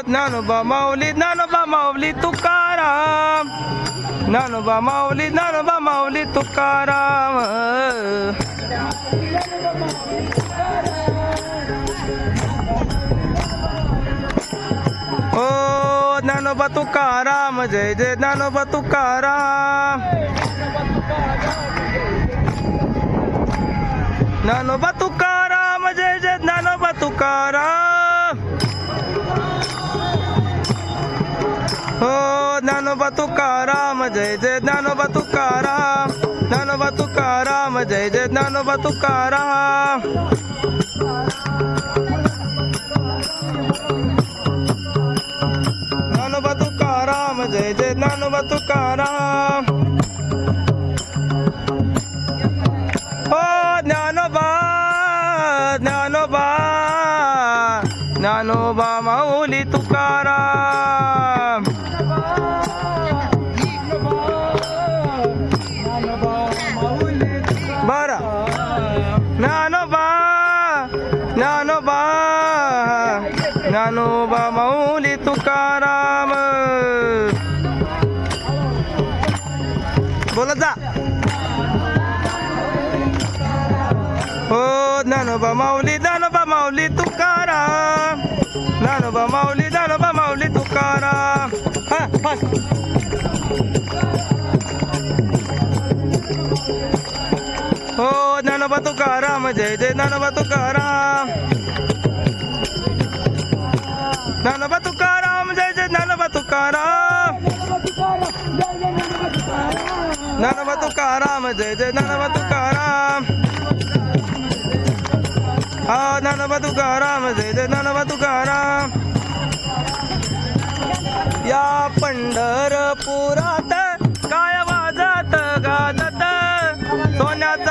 ज्ञानोबा माऊली ज्ञानोबा माऊली तुकाराम. ज्ञानोबा माऊली ज्ञानोबा माऊली तुकाराम. ओ ज्ञानोबा तुकाराम जय जय ज्ञानोबा तुकाराम. ज्ञानोबा तुकाराम जय जय ज्ञानोबा तुकाराम. ज्ञानोबा तुकाराम जय जय ज्ञानोबा तुकाराम ज्ञानोबा तुकाराम जय जय ज्ञानोबा तुकाराम. ज्ञानोबा तुकाराम जय जय ज्ञानोबा तुकाराम. हो ज्ञानोबा ज्ञानोबा ज्ञानोबा माऊली तुकाराम. ज्ञानोबा ज्ञानोबा माऊली तुकाराम। बोलत जा। हो ज्ञानोबा माऊली ज्ञानोबा माऊली तुकाराम। ज्ञानोबा माऊली ज्ञानोबा माऊली तुकाराम। हो ज्ञानोबा तुकाराम जय जय ज्ञानोबा तुकाराम ज्ञानोबा तुकाराम जय जय ज्ञानोबा तुकाराम ज्ञानोबा तुकाराम जय जय ज्ञानोबा तुकाराम हा ज्ञानोबा तुकाराम जय जय ज्ञानोबा तुकाराम या पंढरपुरात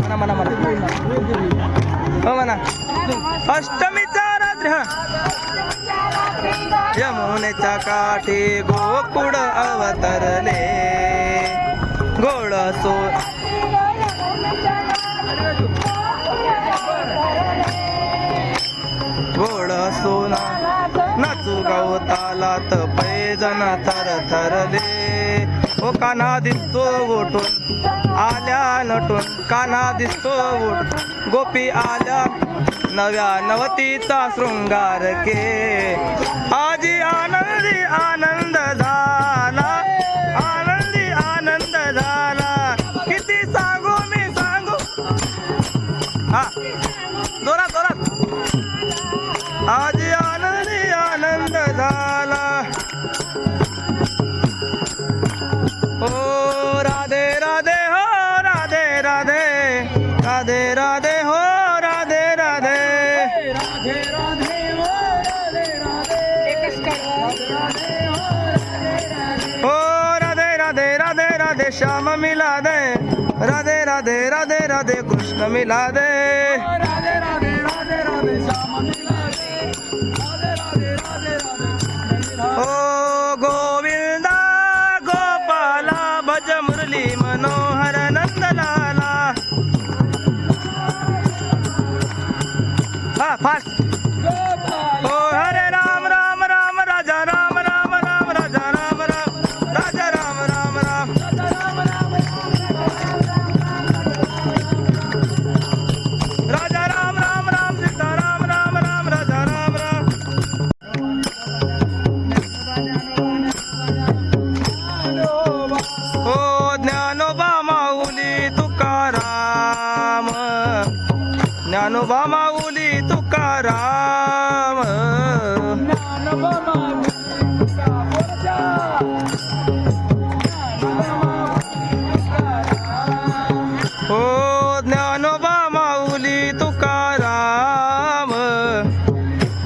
म्हणा म्हणा म्हणा म्हणा रात्री हा. यमुनेच्या काठी गोकुळ अवतरले. गोड सो पैजण थर थरले. ओ काना दिसतो गोटून आल्या नटून. काना दिसतो गोट गोपी आल्या नव्या नवतीचा शृंगार के. आजी आनंदी आनंद. हो राधे राधे राधे राधे श्याम मिला दे राधे राधे राधे राधे कृष्ण मिला दे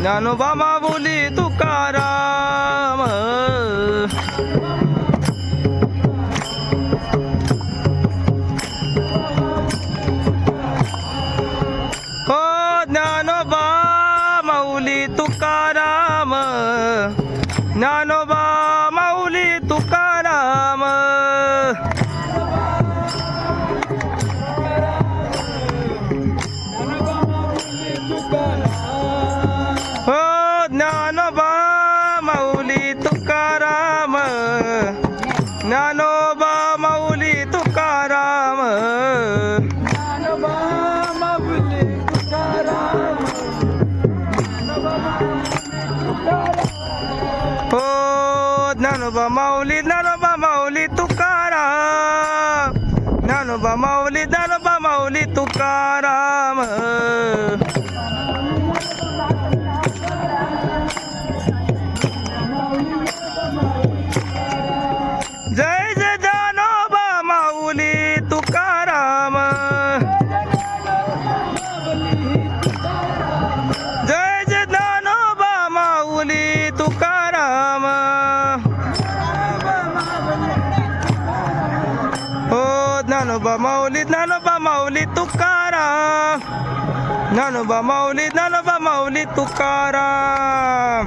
ज्ञानोबा माऊली तुकाराम. हो ज्ञानोबा माऊली तुकाराम. ज्ञानो माऊली नारोबा माऊली तुकाराम. ज्ञानोबा माऊली नारोबा माऊली तुकाराम. ननोबा माऊली तुकाराम ननोबा माऊली ननोबा माऊली तुकाराम